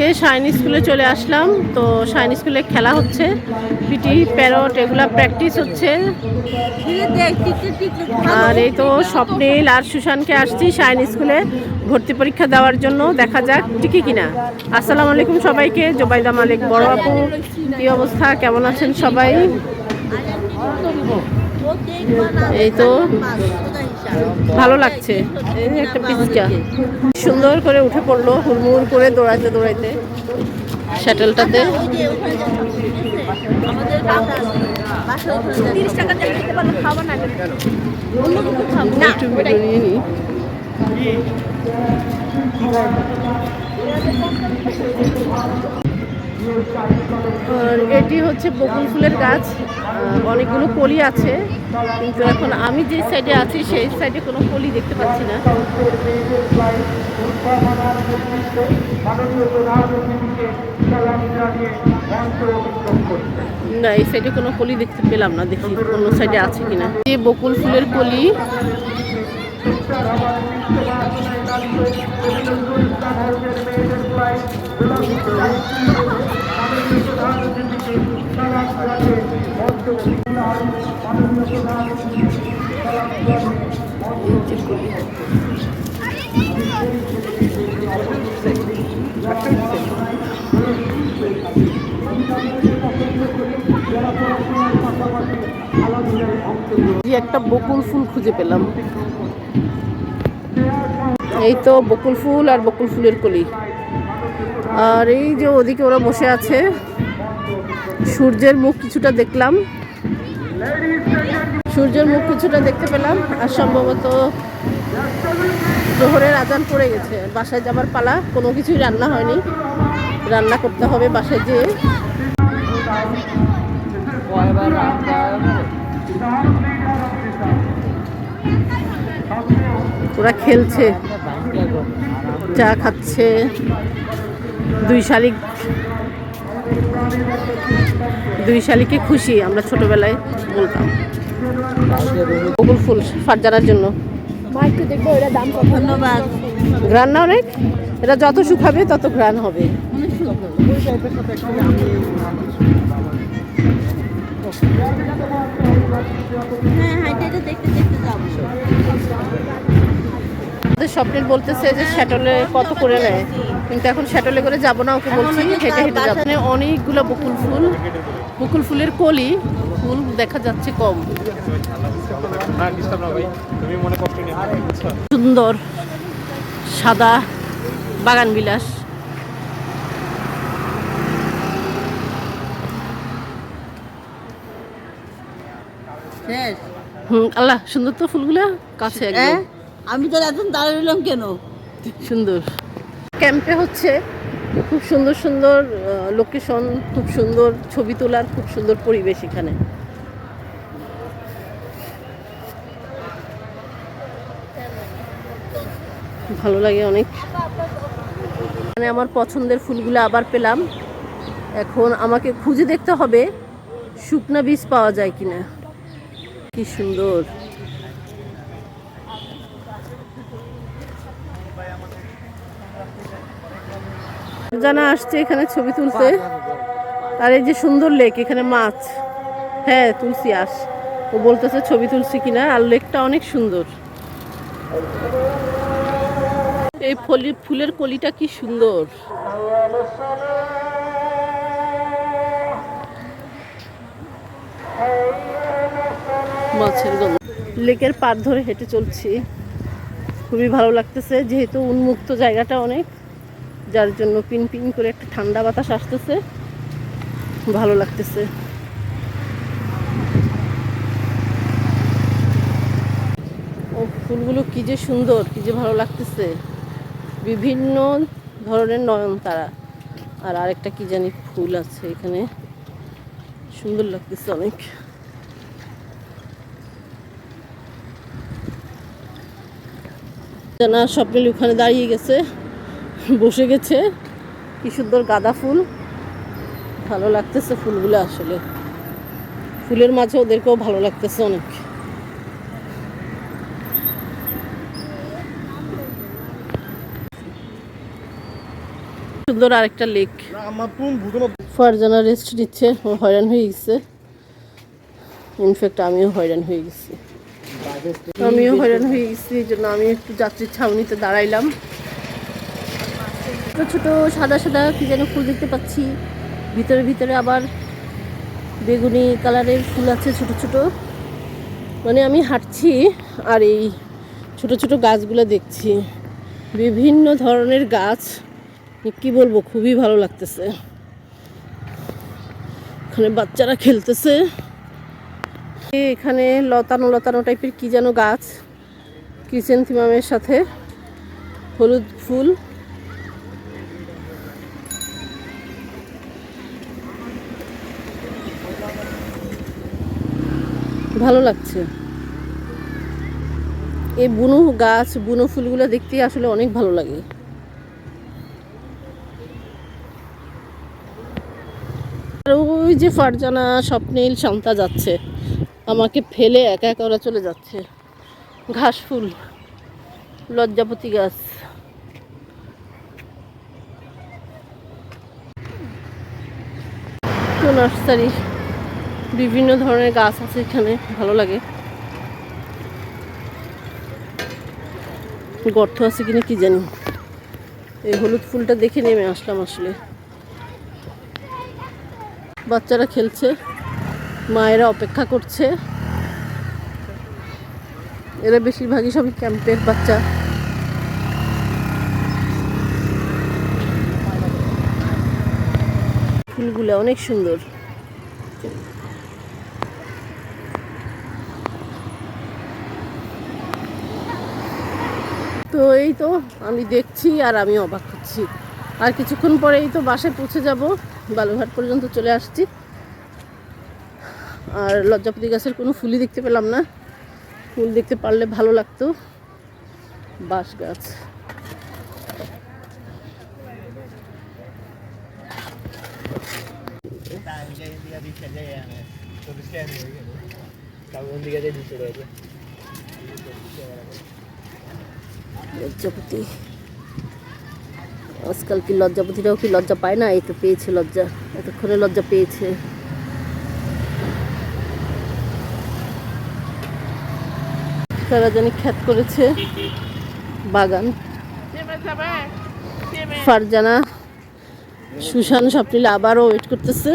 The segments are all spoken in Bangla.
আজকে শাইন স্কুলে চলে আসলাম। তো শাইন স্কুলে খেলা হচ্ছে। পিটি প্যারট এগুলা প্র্যাকটিস হচ্ছে। আর এই তো স্বপ্নীল আর সুশানকে আসছি শাইন স্কুলে ভর্তি পরীক্ষা দেওয়ার জন্য। দেখা যাক টিকি কিনা। আসসালামু আলাইকুম সবাইকে। জোবাইদা মালিক, বড় আপু, কি অবস্থা? কেমন আছেন সবাই? এই তো ভালো লাগছে। এই একটা পিচকা। সুন্দর করে উঠে পড়ল হুড়মুড় করে দৌড়াইতে দৌড়াইতে। শ্যাটেলটাতে আর এটি হচ্ছে বকুল ফুলের গাছ। অনেকগুলো কলি আছে। কিন্তু এখন আমি যে সাইডে আছি, সেই সাইডে কোনো কলি দেখতে পাচ্ছি না। না, এই সাইডে কোনো কলি দেখতে পেলাম না। দেখি অন্য সাইডে আছে কিনা। এই বকুল ফুলের কলি যে একটা বকুল ফুল খুঁজে পেলাম। এই তো বকুল ফুল আর বকুল ফুলের কলি। আর এই যে ওদিকে ওরা বসে আছে। সূর্যের মুখ কিছুটা দেখলাম। সূর্যের মুখ কিছুটা দেখতে পেলাম আর সম্ভবত জোহরের আজান পড়ে গেছে। বাসায় যাবার পালা, কোনো কিছুই রান্না হয়নি। রান্না করতে হবে বাসায় যেয়ে। ওরা খেলছে চা খাচ্ছে দুই শালিক দুই শালিকে খুশি আমরা ছোটবেলায় বলতাম। বকুল ফুল ফারজানার জন্য। ধন্যবাদ। ঘ্রাণ না অনেক? এটা যত শুকাবে তত ঘ্রাণ হবে। হ্যাঁ এটা দেখতে দেখতে যাব আমাদের স্বপ্নের বলতেছে যে শ্যাটলে কত করে নেয়? কিন্তু এখন শ্যাটলে করে যাব না ওকে বলছি হেঁটে হেঁটে যাব। অনেকগুলো বকুল ফুল বকুল ফুলের কলি ফুল দেখা যাচ্ছে কম। সুন্দর সাদা বাগান বিলাস হুম আল্লাহ সুন্দর তো ফুলগুলা কাছে একদম। হ্যাঁ আমি তো এখন দাঁড়িয়ে রইলাম কেন? সুন্দর। ক্যাম্পে হচ্ছে খুব সুন্দর সুন্দর লোকেশন খুব সুন্দর ছবি তোলার খুব সুন্দর পরিবেশ এখানে। ভালো লাগে অনেক। মানে আমার পছন্দের ফুলগুলো আবার পেলাম। এখন আমাকে খুঁজে দেখতে হবে শুকনা বীজ পাওয়া যায় কিনা। কি সুন্দর। জানা আসছে এখানে ছবি তুলতে। আর এই যে সুন্দর লেক, এখানে মাছ। হ্যাঁ তুলসি আস ও বলতেছে ছবি তুলছি কিনা, আর লেকটা অনেক সুন্দর। এই ফলি ফুলের কলিটা কি সুন্দর। মাছের লেকের পার ধরে হেঁটে চলছি। খুবই ভালো লাগতেছে, যেহেতু উন্মুক্ত জায়গাটা অনেক। যার জন্য পিন পিন করে একটা ঠান্ডা বাতাস আসতেছে। ভালো লাগতেছে। ও, ফুলগুলো কি যে সুন্দর, কি যে ভালো লাগতেছে। বিভিন্ন ধরনের নয়নতারা আর আরেকটা কি জানি ফুল আছে এখানে। সুন্দর লাগতেছে অনেক। জানা স্বপ্নিল ওখানে দাঁড়িয়ে গেছে। বসে গেছে। কি সুন্দর গাঁদা ফুল। ভালো লাগতেছে ফুলগুলো আসলে। ফুলের মাঝে ওদেরকেও ভালো লাগতেছে অনেক। সুন্দর আরেকটা লেক। ফারজানা রেস্ট নিচ্ছে ও হয়রান হয়ে গেছে। ইনফ্যাক্ট আমিও হয়রান হয়ে গেছি। আমিও হয়রান হয়ে গেছি এই জন্য আমি একটু যাত্রীর ছাউনিতে দাঁড়াইলাম। ছোট ছোট সাদা সাদা কি যেন ফুল দেখতে পাচ্ছি। ভিতরে ভিতরে আবার বেগুনি কালারের ফুল আছে ছোট ছোট। মানে আমি হাঁটছি আর এই ছোট ছোট গাছগুলো দেখছি। বিভিন্ন ধরনের গাছ। কি বলব, খুবই ভালো লাগতেছে। এখানে বাচ্চারা খেলতেছে। এখানে লতানো লতানো টাইপের কি যেন গাছ। ক্রিসেন্থিমামের সাথে হলুদ ফুল। ভালো লাগছে। এই বুনো গাছ, বুনো ফুলগুলো দেখতে আসলে অনেক ভালো লাগে। আর ওই যে ফারজানা, স্বপ্নীল, শান্তা যাচ্ছে। আমাকে ফেলে একা একা ওরা চলে যাচ্ছে। ঘাস ফুল, লজ্জাপতি গাছ। নার্সারি। বিভিন্ন ধরনের গাছ আছে এখানে, ভালো লাগে। গর্ত আছে কিনা কি জানি। এই হলুদ ফুলটা দেখে নেমে আসলাম আসলে। বাচ্চারা খেলছে, মায়েরা অপেক্ষা করছে। এরা বেশিরভাগই সবই ক্যাম্পের বাচ্চা। ফুলগুলো অনেক সুন্দর। তো এই তো আমি দেখছি আর আমি অবাক হচ্ছি। আর কিছুক্ষণ পরেই তো বাসায় পৌঁছে যাব। বালুঘাট পর্যন্ত চলে আসছি। আর লজ্জাপতি গাছের কোনো ফুলই দেখতে পেলাম না। ফুল দেখতে পারলে ভালো লাগতো। বাঁশ গাছ। লজ্জাপতি। আজকাল কি লজ্জাপতিরাও কি লজ্জা পায় না? এই তো পেয়েছে লজ্জা। এতক্ষণে লজ্জা পেয়েছে। তারা জানি খ্যাত করেছে। বাগান। ফারজানা, সুশান স্বপ্নিল আবারও ওয়েট করতেছে।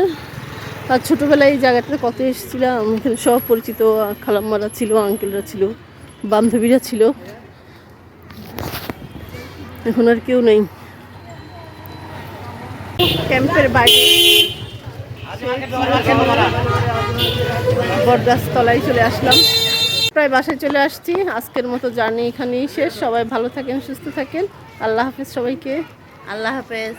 আর ছোটোবেলায় এই জায়গাটাতে কত এসেছিলাম? এখানে সব পরিচিত, খালাম্মারা ছিল আঙ্কেলরা ছিল, বান্ধবীরা ছিল। এখন আর কেউ নেই। ক্যাম্পের বাইরে বরদাস্তলায় তলায় চলে আসলাম। প্রায় বাসায় চলে আসছি। আজকের মতো জার্নি এখানেই শেষ। সবাই ভালো থাকেন, সুস্থ থাকেন। আল্লাহ হাফেজ সবাইকে। আল্লাহ হাফেজ।